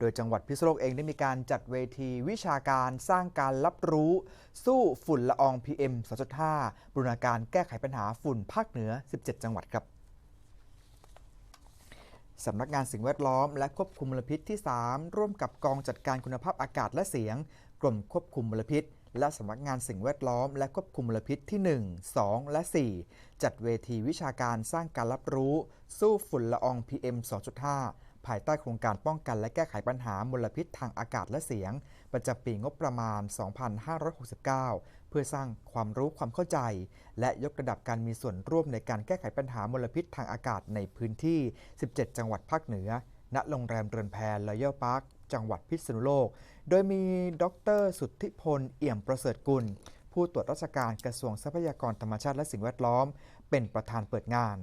โดยจังหวัดพิษณุโลกเองได้มีการจัดเวทีวิชาการสร้างการรับรู้ สู้ฝุ่นละออง PM 2.5บูรณาการแก้ไขปัญหาฝุ่นภาคเหนือ 17 จังหวัดครับสำนักงานสิ่งแวดล้อมและควบคุมมลพิษที่ 3 ร่วมกับกองจัดการคุณภาพอากาศและเสียง กรมควบคุมมลพิษ และสำนักงานสิ่งแวดล้อม และควบคุมมลพิษที่ 1 2 และ 4 จัดเวทีวิชาการสร้างการรับรู้ สู้ฝุ่นละออง PM 2.5 ภายใต้โครงการป้องกันและแก้ไขปัญหามลพิษทางอากาศและเสียง ประจำปีงบประมาณ 2569 เพื่อสร้างความรู้ความเข้าใจ และยกระดับการมีส่วนร่วมในการแก้ไขปัญหามลพิษทางอากาศในพื้นที่ 17 จังหวัดภาคเหนือ ณ โรงแรมเรือนแพรรอยัลพาร์ค จังหวัดพิษณุโลก โดยมีดร สุทธิพล เอี่ยมประเสริฐกุล ผู้ตรวจราชการกระทรวงทรัพยากรธรรมชาติและสิ่งแวดล้อม เป็นประธานเปิดงาน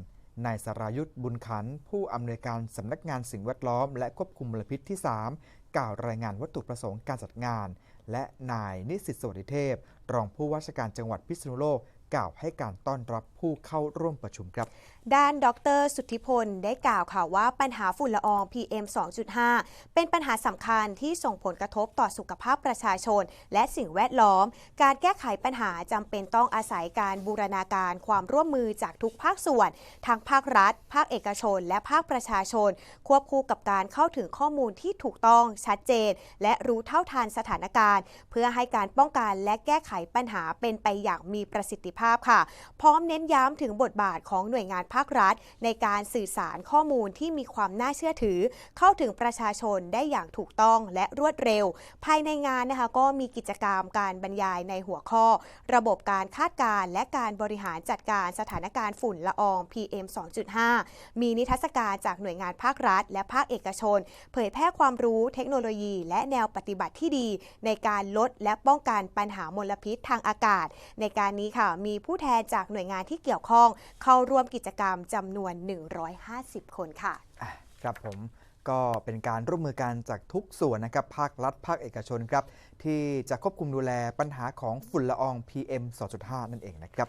นายสรายุทธบุญขัน ผู้อำนวยการสำนักงานสิ่งแวดล้อม และควบคุมมลพิษที่ 3 กล่าวรายงานวัตถุประสงค์การจัดงาน และนายนิสิตสวัสดิเทพ รองผู้ว่าราชการจังหวัดพิษณุโลก กล่าวให้การต้อนรับผู้เข้าร่วมประชุมครับ ด้านดร สุทธิพลได้กล่าวค่ะว่าปัญหาฝุ่นละออง PM 2.5 เป็นปัญหาสำคัญที่ส่งผลกระทบต่อสุขภาพประชาชน และสิ่งแวดล้อม การแก้ไขปัญหาจำเป็นต้องอาศัยการบูรณาการความร่วมมือจากทุกภาคส่วนทั้งภาครัฐ ภาคเอกชน และภาคประชาชน ควบคู่กับการเข้าถึงข้อมูลที่ถูกต้องชัดเจน และรู้เท่าทันสถานการณ์ เพื่อให้การป้องกันและแก้ไขปัญหาเป็นไปอย่างมีประสิทธิภาพค่ะ พร้อมเน้นย้ำถึงบทบาทของหน่วยงานภาครัฐ ในการสื่อสารข้อมูลที่มีความน่าเชื่อถือ เข้าถึงประชาชนได้อย่างถูกต้องและรวดเร็ว ภายในงานนะคะก็มีกิจกรรมการบรรยายในหัวข้อ ระบบการคาดการณ์และการบริหารจัดการสถานการณ์ฝุ่นละออง PM 2.5 มีนิทรรศการจากหน่วยงานภาครัฐ และภาคเอกชน เผยแพร่ความรู้เทคโนโลยี และแนวปฏิบัติที่ดี ในการลดและป้องกันปัญหามลพิษทางอากาศ ในการนี้ค่ะมีผู้แทนจากหน่วยงานที่เกี่ยวข้อง เข้าร่วมกิจกรรมจำนวน 150 คนค่ะ อะครับผมก็เป็นการร่วมมือกันจากทุกส่วนนะครับภาครัฐภาคเอกชนครับที่จะควบคุมดูแลปัญหาของฝุ่นละออง PM 2.5 นั่นเองนะครับ